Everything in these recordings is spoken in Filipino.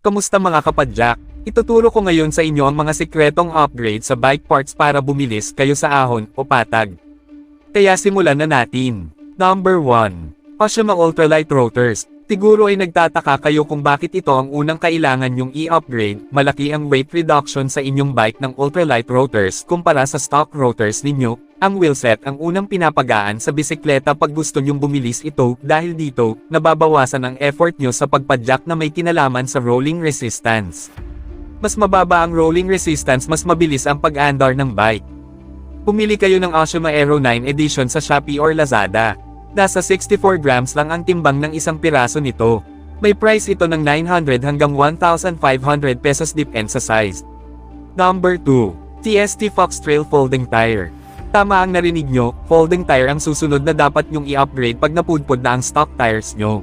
Kamusta mga kapadyak? Ituturo ko ngayon sa inyo ang mga sikretong upgrade sa bike parts para bumilis kayo sa ahon o patag. Kaya simulan na natin. Number 1. Oshima Ultralight Rotors. Siguro ay nagtataka kayo kung bakit ito ang unang kailangan yung i-upgrade, malaki ang weight reduction sa inyong bike ng ultralight rotors kumpara sa stock rotors ninyo. Ang wheelset ang unang pinapagaan sa bisikleta pag gusto nyong bumilis ito dahil dito, nababawasan ang effort nyo sa pagpadyak na may kinalaman sa rolling resistance. Mas mababa ang rolling resistance mas mabilis ang pag-andar ng bike. Pumili kayo ng Oshima Aero 9 Edition sa Shopee or Lazada. Nasa 64 grams lang ang timbang ng isang piraso nito. May price ito ng 900 hanggang 1,500 pesos depend sa size. Number 2. TST Fox Trail Folding Tire. Tama ang narinig nyo, folding tire ang susunod na dapat nyong i-upgrade pag napudpod na ang stock tires nyo.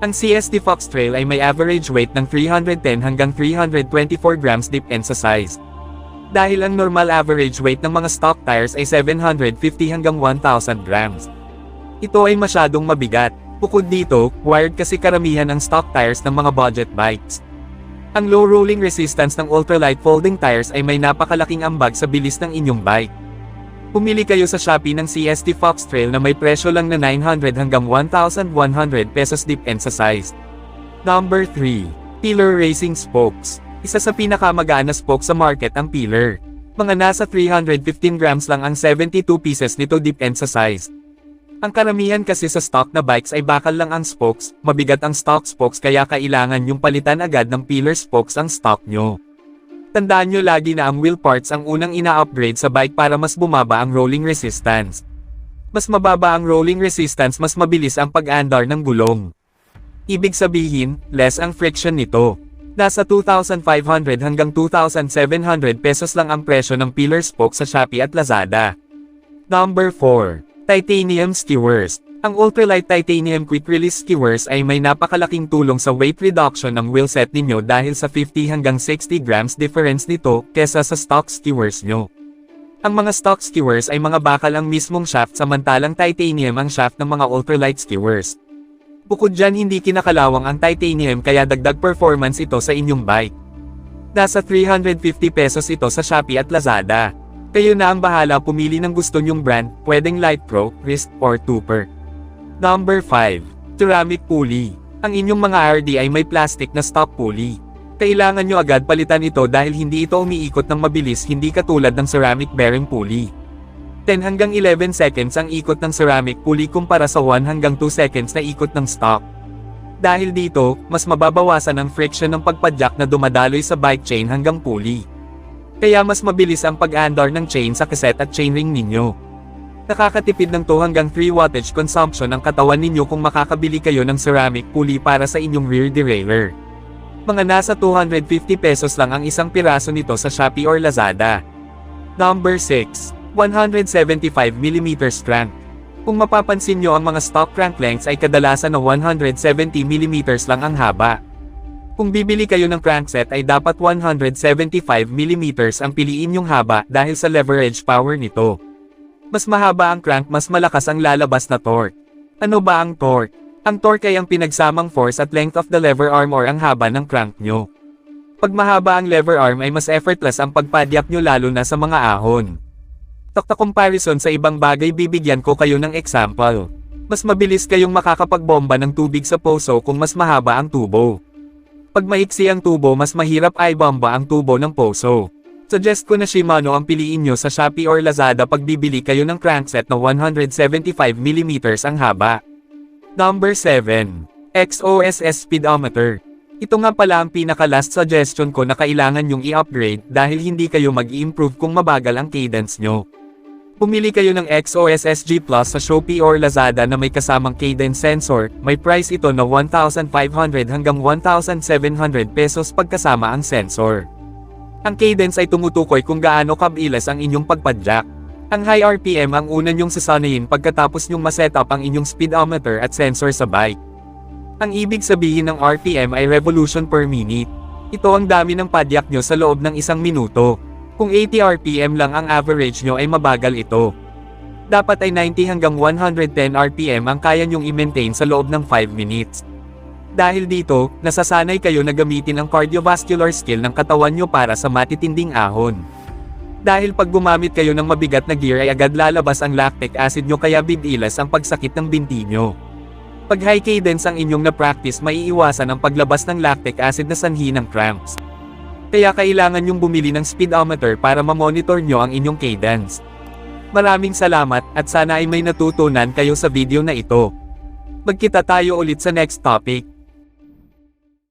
Ang CST Fox Trail ay may average weight ng 310 hanggang 324 grams depend sa size. Dahil ang normal average weight ng mga stock tires ay 750 hanggang 1,000 grams. Ito ay masyadong mabigat. Bukod dito, wired kasi karamihan ang stock tires ng mga budget bikes. Ang low rolling resistance ng ultralight folding tires ay may napakalaking ambag sa bilis ng inyong bike. Pumili kayo sa Shopee ng CST Fox Trail na may presyo lang na 900 hanggang 1,100 pesos depend sa size. Number 3. Pillar Racing Spokes. Isa sa pinakamagaan na spoke sa market ang pillar. Mga nasa 315 grams lang ang 72 pieces nito depend sa size. Ang karamihan kasi sa stock na bikes ay bakal lang ang spokes, mabigat ang stock spokes kaya kailangan yung palitan agad ng pillar spokes ang stock nyo. Tandaan nyo lagi na ang wheel parts ang unang ina-upgrade sa bike para mas bumaba ang rolling resistance. Mas mababa ang rolling resistance mas mabilis ang pag-andar ng gulong. Ibig sabihin, less ang friction nito. Nasa 2,500 hanggang 2,700 pesos lang ang presyo ng pillar spoke sa Shopee at Lazada. Number 4. Titanium Skewers. Ang ultralight titanium quick release skewers ay may napakalaking tulong sa weight reduction ng wheelset ninyo dahil sa 50 hanggang 60 grams difference nito kesa sa stock skewers nyo. Ang mga stock skewers ay mga bakal ang mismong shaft samantalang titanium ang shaft ng mga ultralight skewers. Bukod dyan hindi kinakalawang ang titanium kaya dagdag performance ito sa inyong bike. Nasa 350 pesos ito sa Shopee at Lazada. Kayo na ang bahala pumili ng gusto nyong brand, pwedeng Light Pro, Wrist, or Tupper. Number 5. Ceramic Pulley. Ang inyong mga RD ay may plastic na stop pulley. Kailangan nyo agad palitan ito dahil hindi ito umiikot ng mabilis hindi katulad ng ceramic bearing pulley. 10 hanggang 11 seconds ang ikot ng ceramic pulley kumpara sa 1 hanggang 2 seconds na ikot ng stock. Dahil dito, mas mababawasan ang friction ng pagpadyak na dumadaloy sa bike chain hanggang pulley. Kaya mas mabilis ang pag-andar ng chain sa cassette at chainring ninyo. Nakakatipid ng 2 hanggang 3 wattage consumption ang katawan ninyo kung makakabili kayo ng ceramic pulley para sa inyong rear derailleur. Mga nasa 250 pesos lang ang isang piraso nito sa Shopee or Lazada. Number 6. 175mm crank. Kung mapapansin nyo ang mga stock crank lengths ay kadalasan na 170mm lang ang haba. Kung bibili kayo ng crankset ay dapat 175mm ang piliin yung haba dahil sa leverage power nito. Mas mahaba ang crank mas malakas ang lalabas na torque. Ano ba ang torque? Ang torque ay ang pinagsamang force at length of the lever arm or ang haba ng crank nyo. Pag mahaba ang lever arm ay mas effortless ang pagpadyak nyo lalo na sa mga ahon. Takta comparison sa ibang bagay bibigyan ko kayo ng example. Mas mabilis kayong makakapagbomba ng tubig sa poso kung mas mahaba ang tubo. Pag maiksi ang tubo mas mahirap ay bomba ang tubo ng poso. Suggest ko na Shimano ang piliin nyo sa Shopee or Lazada pag bibili kayo ng crankset na 175mm ang haba. Number 7. XOSS Speedometer. Ito nga pala ang pinaka-last suggestion ko na kailangan yung i-upgrade dahil hindi kayo mag-improve kung mabagal ang cadence nyo. Pumili kayo ng XOSSG Plus sa Shopee or Lazada na may kasamang cadence sensor, may price ito na 1,500 hanggang 1,700 pesos pagkasama ang sensor. Ang cadence ay tumutukoy kung gaano kabilis ang inyong pagpadyak. Ang high RPM ang una nyong sasanayin pagkatapos nyong masetup ang inyong speedometer at sensor sa bike. Ang ibig sabihin ng RPM ay revolution per minute. Ito ang dami ng padyak nyo sa loob ng isang minuto. Kung 80 RPM lang ang average nyo ay mabagal ito. Dapat ay 90 hanggang 110 RPM ang kaya nyong i-maintain sa loob ng 5 minutes. Dahil dito, nasasanay kayo na gamitin ang cardiovascular skill ng katawan nyo para sa matitinding ahon. Dahil pag gumamit kayo ng mabigat na gear ay agad lalabas ang lactic acid nyo kaya bibilas ang pagsakit ng binti nyo. Pag high cadence ang inyong na-practice maiiwasan ang paglabas ng lactic acid na sanhi ng cramps. Kaya kailangan nyong bumili ng speedometer para mamonitor nyo ang inyong cadence. Maraming salamat at sana ay may natutunan kayo sa video na ito. Magkita tayo ulit sa next topic.